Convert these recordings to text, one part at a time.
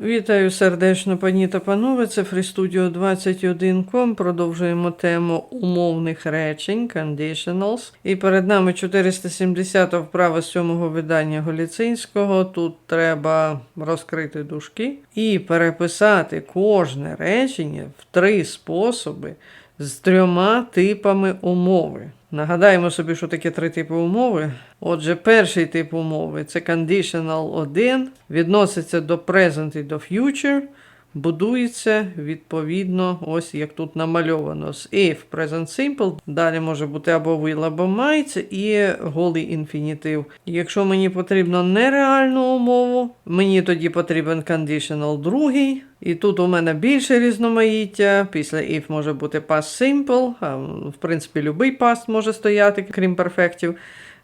Вітаю сердечно, пані та панове. Це FreeStudio 21.com. Продовжуємо тему умовних речень conditionals. І перед нами 470 вправа з сьомого видання Голіцинського. Тут треба розкрити дужки і переписати кожне речення в три способи з трьома типами умови. Нагадаємо собі, що таке три типи умови. Отже, перший тип умови це conditional 1, відноситься до present і до future, будується відповідно, ось як тут намальовано, з if present simple. Далі може бути або will, або might, і голий інфінітив. Якщо мені потрібно нереальну умову, мені тоді потрібен conditional другий. І тут у мене більше різноманіття. Після if може бути past simple, в принципі будь-який past може стояти, крім перфектів.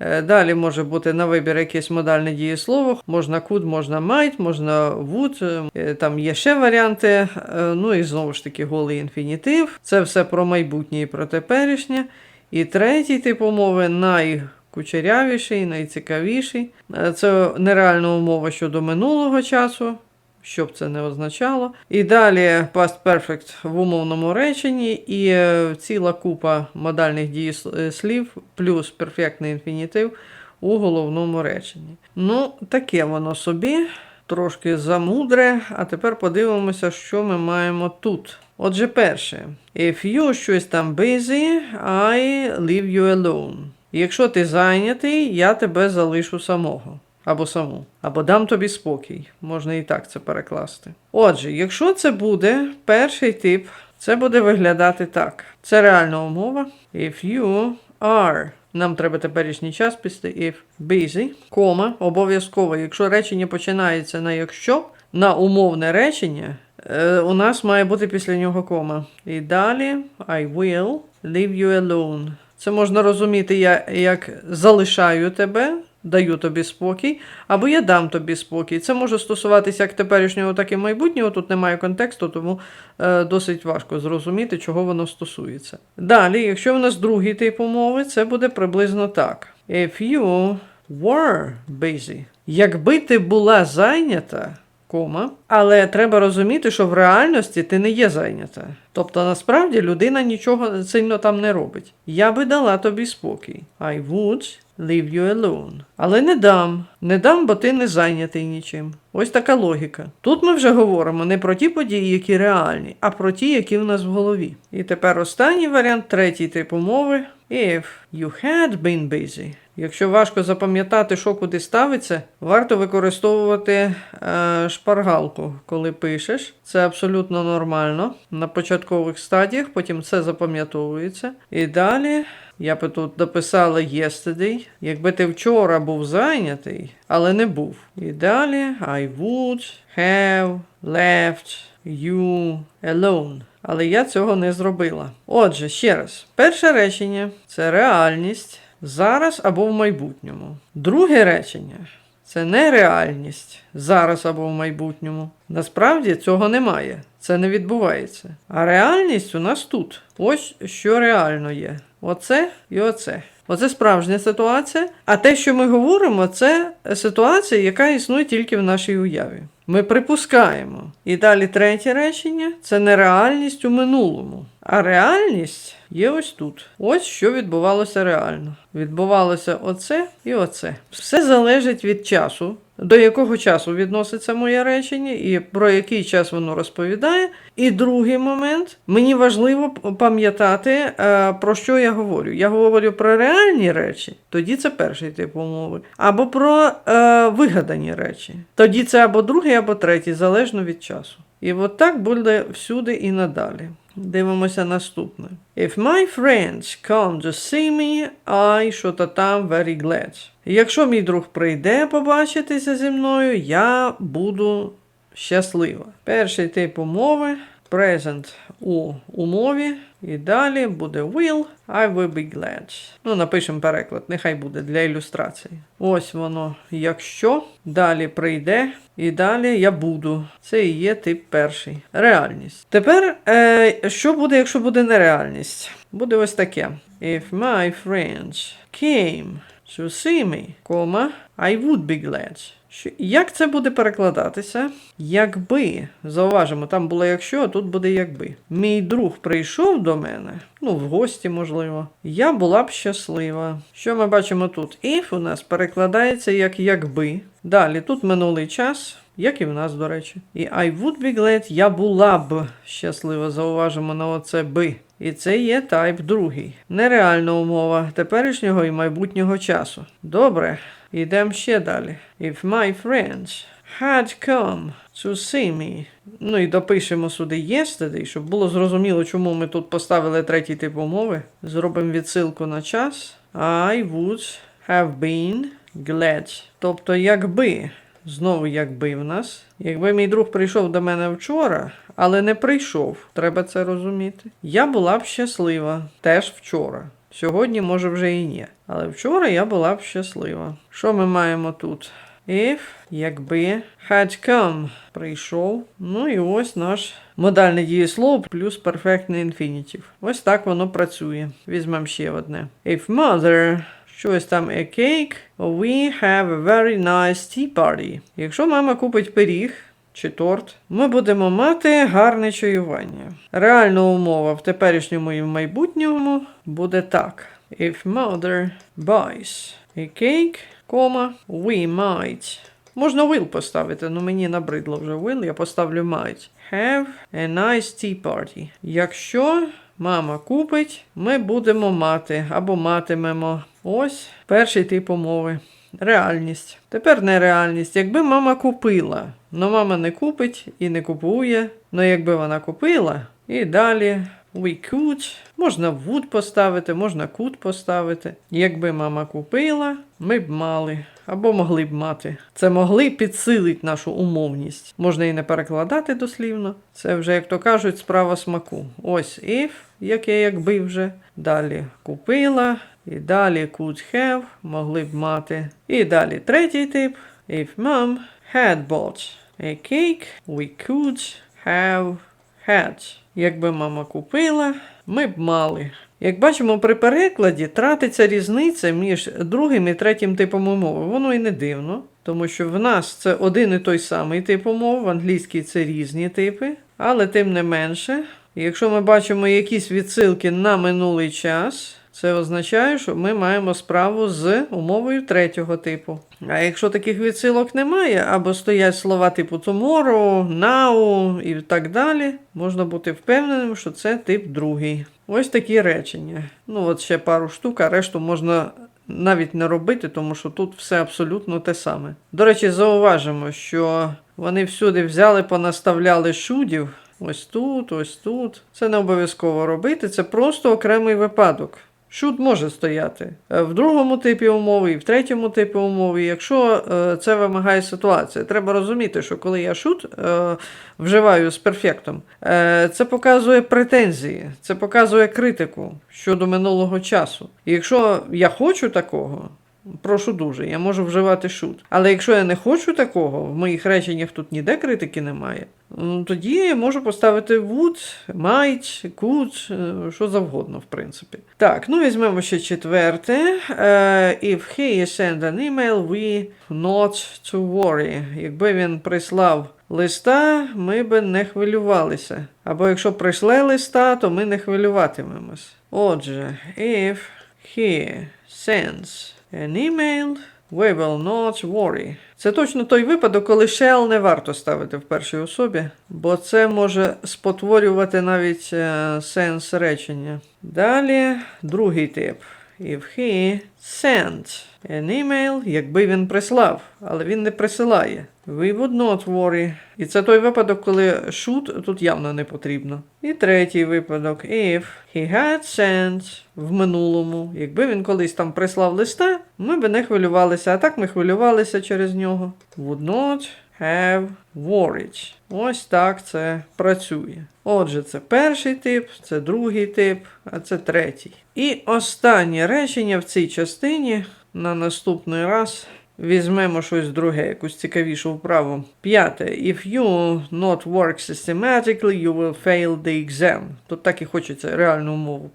Е, Далі може бути на вибір якесь модальне дієслово. Можна could, можна might, можна would. е, Там є ще варіанти. Е, Ну і знову ж таки голий інфінітив. Це все про майбутнє і про теперішнє. І третій тип умови найкучерявіший, найцікавіший. Це нереальна умова щодо минулого часу. Що б це не означало. І далі past perfect в умовному реченні, і е, ціла купа модальних дієслів плюс перфектний інфінітив у головному реченні. Ну, таке воно собі, трошки замудре. А тепер подивимося, що ми маємо тут. Отже, перше, if you щось там busy, I leave you alone. Якщо ти зайнятий, я тебе залишу самого. Або саму, або дам тобі спокій. Можна і так це перекласти. Отже, якщо це буде перший тип, це буде виглядати так. Це реальна умова. If you are, нам треба теперішній час після if busy, кома, обов'язково, якщо речення починається на якщо, на умовне речення, е, у нас має бути після нього кома. І далі I will leave you alone. Це можна розуміти як залишаю тебе, даю тобі спокій, або я дам тобі спокій. Це може стосуватися як теперішнього, так і майбутнього. Тут немає контексту, тому е, досить важко зрозуміти, чого воно стосується. Далі, якщо в нас другий тип умови, це буде приблизно так. If you were busy. Якби ти була зайнята, кома, але треба розуміти, що в реальності ти не є зайнята. Тобто, насправді людина нічого сильно там не робить. Я би дала тобі спокій. I would leave you alone. Але не дам. Не дам, бо ти не зайнятий нічим. Ось така логіка. Тут ми вже говоримо не про ті події, які реальні, а про ті, які в нас в голові. І тепер останній варіант, третій тип умови. If you had been busy. Якщо важко запам'ятати, що куди ставиться, варто використовувати е, шпаргалку, коли пишеш. Це абсолютно нормально на початкових стадіях, потім це запам'ятовується. І далі я би тут дописала yesterday. Якби ти вчора був зайнятий, але не був. І далі I would have left you alone. Але я цього не зробила. Отже, ще раз, перше речення це реальність зараз або в майбутньому. Друге речення це нереальність зараз або в майбутньому. Насправді цього немає. Це не відбувається. А реальність у нас тут. Ось що реально є. Оце і оце. Оце справжня ситуація. А те, що ми говоримо, це ситуація, яка існує тільки в нашій уяві. Ми припускаємо. І далі третє речення це нереальність у минулому. А реальність є ось тут. Ось що відбувалося реально. Відбувалося оце і оце. Все залежить від часу, до якого часу відноситься моє речення, і про який час воно розповідає. І другий момент мені важливо пам'ятати, е, про що я говорю. Я говорю про реальні речі, тоді це перший тип умови, або про е, вигадані речі. Тоді це або другий, або третій, залежно від часу. І от так буде всюди і надалі. Дивимося наступне. If my friends come to see me, I що-то там very glad. Якщо мій друг прийде побачитися зі мною, я буду щаслива. Перший тип умови present у умові. І далі буде will, I will be glad. Ну, напишемо переклад, нехай буде для ілюстрації. Ось воно, якщо. Далі прийде, і далі я буду. Це і є тип перший. Реальність. Тепер, е, що буде, якщо буде нереальність? Буде ось таке. If my friends came to see me, кома, I would be glad. Що, як це буде перекладатися? Якби, зауважимо, там було якщо, а тут буде якби. Мій друг прийшов до мене, ну, в гості, можливо. Я була б щаслива. Що ми бачимо тут? If у нас перекладається як якби. Далі тут минулий час. Як і в нас, до речі. І I would be glad, я була б щаслива, зауважимо на оце би. І це є тайп другий. Нереальна умова теперішнього і майбутнього часу. Добре, йдемо ще далі. If my friends had come to see me. Ну і допишемо сюди yesterday, щоб було зрозуміло, чому ми тут поставили третій тип умови. Зробимо відсилку на час. I would have been glad. Тобто, якби. Знову якби в нас. Якби мій друг прийшов до мене вчора, але не прийшов, треба це розуміти. Я була б щаслива теж вчора. Сьогодні, може, вже і ні. Але вчора я була б щаслива. Що ми маємо тут? If, якби, had come, прийшов. Ну і ось наш модальне дієслово плюс перфектний інфінітів. Ось так воно працює. Візьмемо ще одне. If mother Щось там a cake, we have a very nice tea party. Якщо мама купить пиріг чи торт, ми будемо мати гарне чаювання. Реальна умова в теперішньому і в майбутньому буде так. If mother buys a cake, кома, we might. Можна will поставити, але мені набридло вже will, я поставлю might. Have a nice tea party. Якщо мама купить, ми будемо мати або матимемо. Ось перший тип умови. Реальність. Тепер не реальність. Якби мама купила, але мама не купить і не купує. Ну якби вона купила, і далі we could. Можна would поставити, можна could поставити. Якби мама купила, ми б мали. Або могли б мати. Це могли підсилить нашу умовність. Можна і не перекладати дослівно. Це вже, як то кажуть, справа смаку. Ось if, яке якби вже. Далі купила. І далі could have, могли б мати. І далі третій тип. If mom had bought a cake, we could have had. Якби мама купила, ми б мали. Як бачимо, при перекладі тратиться різниця між другим і третім типом умови. Воно і не дивно, тому що в нас це один і той самий тип умов, в англійській це різні типи, але тим не менше, якщо ми бачимо якісь відсилки на минулий час, це означає, що ми маємо справу з умовою третього типу. А якщо таких відсилок немає, або стоять слова типу tomorrow, now і так далі, можна бути впевненим, що це тип другий. Ось такі речення. Ну, от ще пару штук, а решту можна навіть не робити, тому що тут все абсолютно те саме. До речі, зауважимо, що вони всюди взяли, понаставляли шудів. Ось тут, ось тут. Це не обов'язково робити, це просто окремий випадок. Шут може стояти е, в другому типі умови і в третьому типі умови, якщо е, це вимагає ситуація. Треба розуміти, що коли я шут е, вживаю з перфектом, це показує претензії, це показує критику щодо минулого часу. І якщо я хочу такого, прошу дуже, я можу вживати шут. Але якщо я не хочу такого, в моїх реченнях тут ніде критики немає. Ну, Тоді я можу поставити would, might, could, що завгодно, в принципі. Так, ну візьмемо ще четверте. Е, If he sent an email, we not to worry. Якби він прислав листа, ми би не хвилювалися. Або якщо прийшле листа, то ми не хвилюватимемось. Отже, if he sends an email, we will not worry. Це точно той випадок, коли shall не варто ставити в першій особі, бо це може спотворювати навіть е, сенс речення. Далі другий тип. If he sent an email, якби він прислав, але він не присилає. We would not worry. І це той випадок, коли should тут явно не потрібно. І третій випадок. If he had sent в минулому. Якби він колись там прислав листа, ми би не хвилювалися, а так ми хвилювалися через нього. Would not have worried. Ось так це працює. Отже, це перший тип, це другий тип, а це третій. І останнє речення в цій частині на наступний раз. Візьмемо щось друге, якусь цікавішу вправу. П'яте. If you not work systematically, you will fail the exam. Тут так і хочеться реальну умову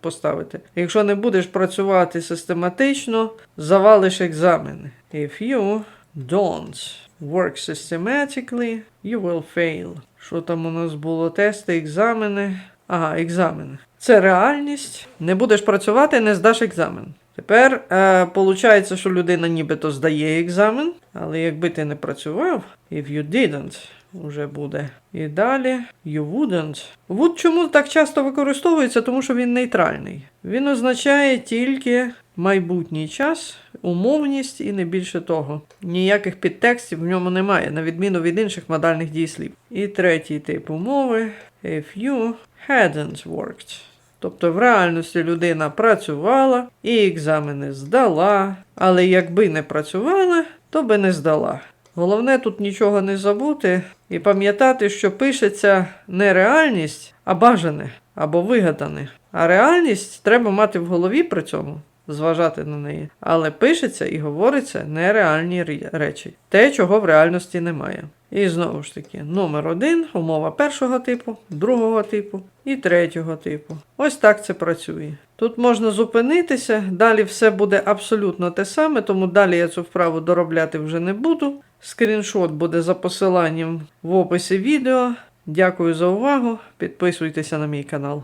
поставити. Якщо не будеш працювати систематично, завалиш екзамени. If you don't work systematically, you will fail. Що там у нас було? Тести, екзамени. Ага, екзамени. Це реальність. Не будеш працювати, не здаш екзамен. Тепер е, получається, що людина нібито здає екзамен, але якби ти не працював, if you didn't, уже буде. І далі you wouldn't. Would чому так часто використовується? Тому що він нейтральний. Він означає тільки майбутній час, умовність і не більше того. Ніяких підтекстів в ньому немає, на відміну від інших модальних дієслів. І третій тип умови if you hadn't worked. Тобто в реальності людина працювала і екзамени здала, але якби не працювала, то би не здала. Головне тут нічого не забути і пам'ятати, що пишеться не реальність, а бажане або вигадане. А реальність треба мати в голові при цьому, зважати на неї. Але пишеться і говориться нереальні речі, те, чого в реальності немає. І знову ж таки, номер один, умова першого типу, другого типу і третього типу. Ось так це працює. Тут можна зупинитися, далі все буде абсолютно те саме, тому далі я цю вправу доробляти вже не буду. Скріншот буде за посиланням в описі відео. Дякую за увагу. Підписуйтеся на мій канал.